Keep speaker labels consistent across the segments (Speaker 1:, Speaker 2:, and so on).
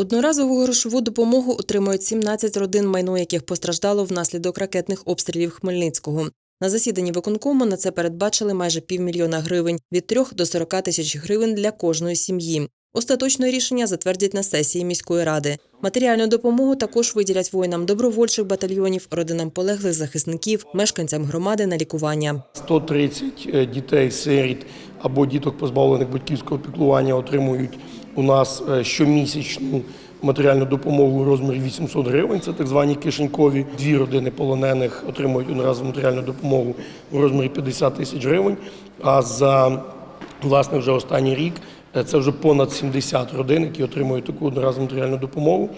Speaker 1: Одноразову грошову допомогу отримують 17 родин, майно яких постраждало внаслідок ракетних обстрілів Хмельницького. На засіданні виконкому на це передбачили майже півмільйона гривень від 3 до 40 тисяч гривень для кожної сім'ї. Остаточне рішення затвердять на сесії міської ради. Матеріальну допомогу також виділять воїнам добровольчих батальйонів, родинам полеглих захисників, мешканцям громади на лікування.
Speaker 2: 130 е, дітей сиріт або діток позбавлених батьківського піклування отримують у нас е, щомісячну матеріальну допомогу у розмірі 800 гривень. Це так звані кишенькові. Дві родини полонених отримують одноразову матеріальну допомогу у розмірі 50 тисяч гривень. А за власне вже останній рік. е, Це вже понад 70 родин, які отримують таку одноразову матеріальну допомогу.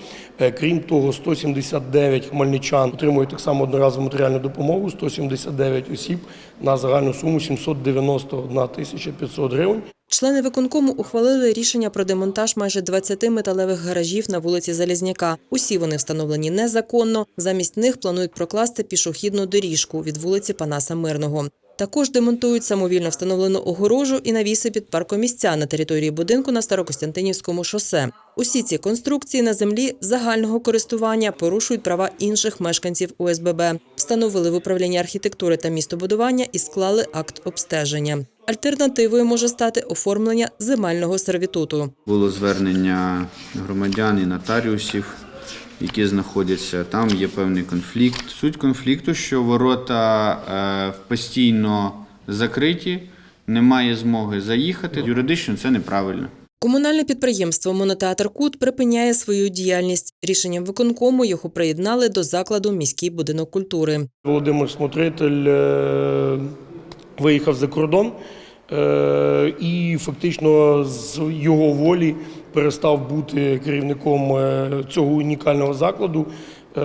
Speaker 2: Е, Крім того, 179 хмельничан отримують так само одноразову матеріальну допомогу, 179 осіб на загальну суму 791 тисяча 500 гривень.
Speaker 1: Члени виконкому ухвалили рішення про демонтаж майже 20 металевих гаражів на вулиці Залізняка. Усі вони встановлені незаконно. Замість них планують прокласти пішохідну доріжку від вулиці Панаса Мирного. Також демонтують самовільно встановлену огорожу і навіси під паркомісця на території будинку на Старокостянтинівському шосе. Усі ці конструкції на землі загального користування порушують права інших мешканців ОСББ. Встановили в управлінні архітектури та містобудування і склали акт обстеження. Альтернативою може стати оформлення земельного сервітуту.
Speaker 3: Було звернення громадян і нотаріусів, які знаходяться. Там є певний конфлікт. Суть конфлікту, що ворота е, постійно закриті, немає змоги заїхати. Юридично це неправильно.
Speaker 1: Комунальне підприємство Монотеатр Кут припиняє свою діяльність. Рішенням виконкому його приєднали до закладу міський будинок культури.
Speaker 2: Володимир Смотритель е, виїхав за кордон е, і фактично з його волі перестав бути керівником е, цього унікального закладу. Е,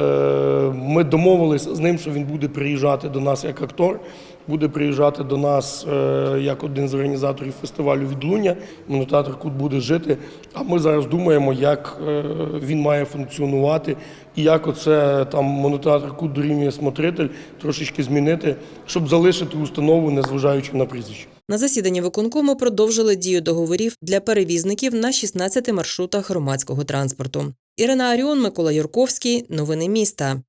Speaker 2: Ми домовилися з ним, що він буде приїжджати до нас як актор, буде приїжджати до нас е, як один з організаторів фестивалю Відлуння. Монотеатр Кут буде жити. А ми зараз думаємо, як е, він має функціонувати і як оце там монотеатр Кут дорівнює смотритель трошечки змінити, щоб залишити установу, незважаючи на прізвище.
Speaker 1: На засіданні виконкому продовжили дію договорів для перевізників на 16 маршрутах громадського транспорту. Ірина Аріон, Микола Юрковський. Новини міста.